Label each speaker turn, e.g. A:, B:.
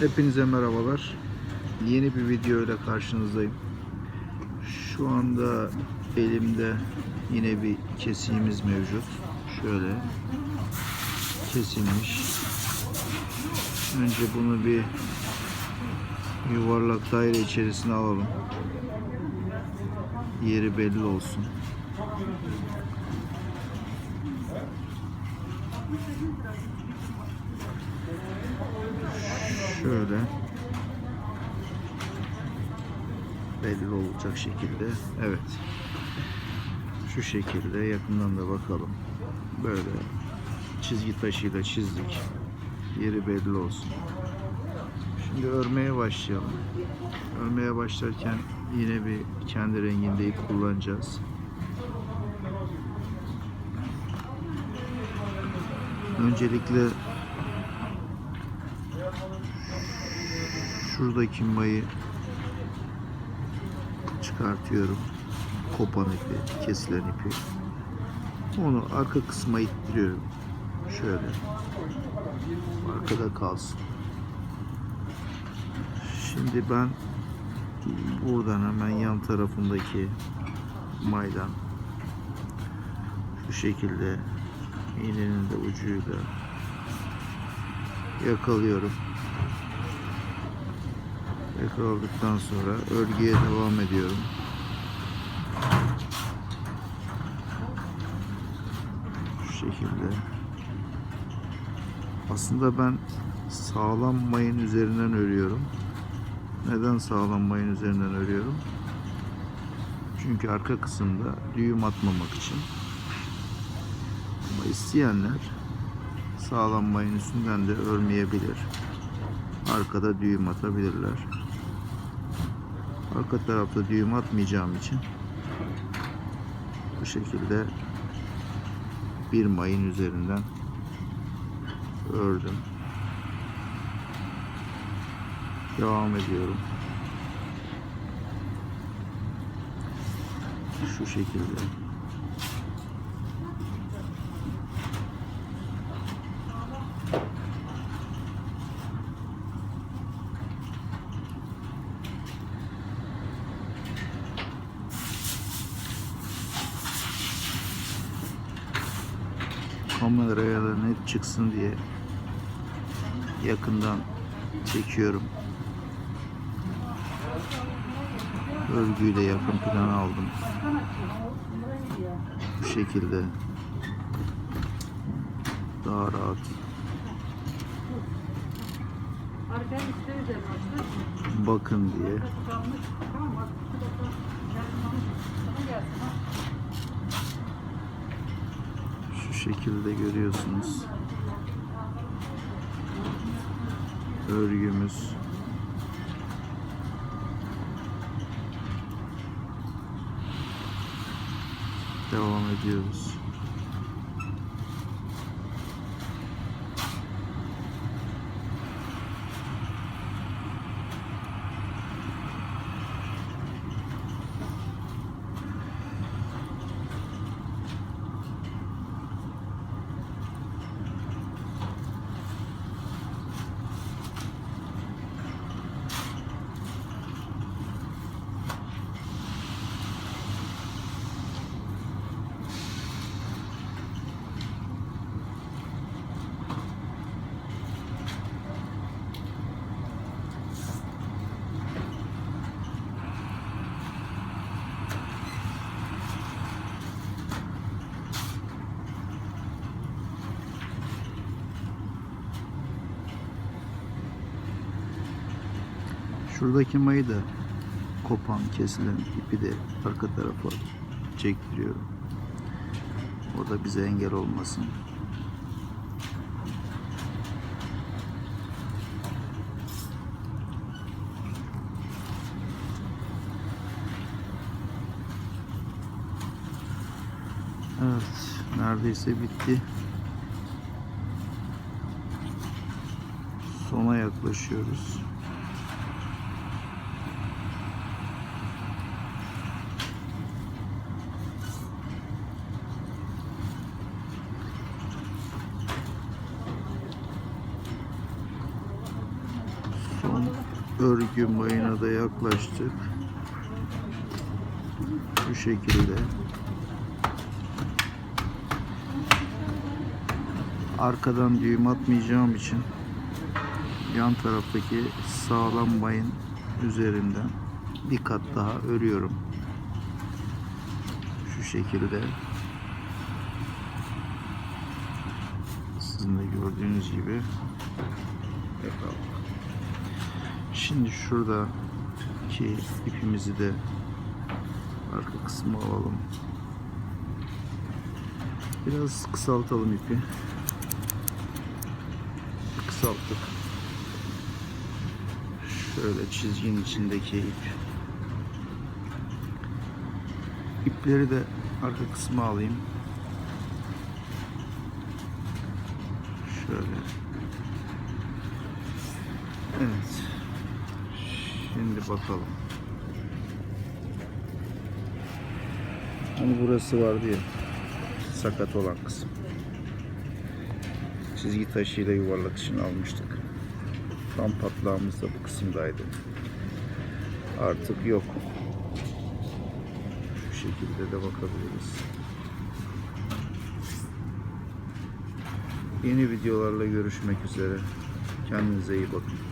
A: Hepinize merhabalar. Yeni bir video ile karşınızdayım. Şu anda elimde yine bir kesiğimiz mevcut. Şöyle kesilmiş. Önce bunu bir yuvarlak daire içerisine alalım. Yeri belli olsun. Şöyle belli olacak şekilde. Evet. Şu şekilde yakından da bakalım. Böyle çizgi taşıyla çizdik. Yeri belli olsun. Şimdi örmeye başlayalım. Örmeye başlarken yine bir kendi renginde ip kullanacağız. Öncelikle şuradaki mayı çıkartıyorum. Kopan ipi, kesilen ipi. Onu arka kısma ittiriyorum. Şöyle. Arkada kalsın. Şimdi ben buradan hemen yan tarafındaki maydan şu şekilde iğnenin de ucuyla yakalıyorum. Yakaladıktan sonra örgüye devam ediyorum. Şu şekilde. Aslında ben sağlam mayın üzerinden örüyorum. Neden sağlam mayın üzerinden örüyorum? Çünkü arka kısımda düğüm atmamak için. Ama isteyenler sağlam mayın üstünden de örmeyebilir. Arkada düğüm atabilirler. Arka tarafta düğüm atmayacağım için bu şekilde bir mayın üzerinden ördüm. Devam ediyorum. Şu şekilde. Kameraya da net çıksın diye yakından çekiyorum. Örgüyü de yakın plana aldım. Bu şekilde daha rahat bakın diye şu şekilde görüyorsunuz. Örgümüz devam ediyoruz. Şuradaki mayı da kopan, kesilen ipi de arka tarafa çektiriyorum. O da bize engel olmasın. Evet, neredeyse bitti. Sona yaklaşıyoruz. Örgü mayına da yaklaştık. Bu şekilde. Arkadan düğüm atmayacağım için yan taraftaki sağlam mayın üzerinden bir kat daha örüyorum. Şu şekilde. Sizin de gördüğünüz gibi yapalım. Şimdi şuradaki ipimizi de arka kısmı alalım. Biraz kısaltalım ipi. Kısalttık. Şöyle çizginin içindeki ip. İpleri de arka kısmı alayım. Şöyle. Evet. Şimdi bakalım. Hani burası vardı ya. Sakat olan kısım. Çizgi taşıyla yuvarlak için almıştık. Tam patlağımız da bu kısımdaydı. Artık yok. Şu şekilde de bakabiliriz. Yeni videolarla görüşmek üzere. Kendinize iyi bakın.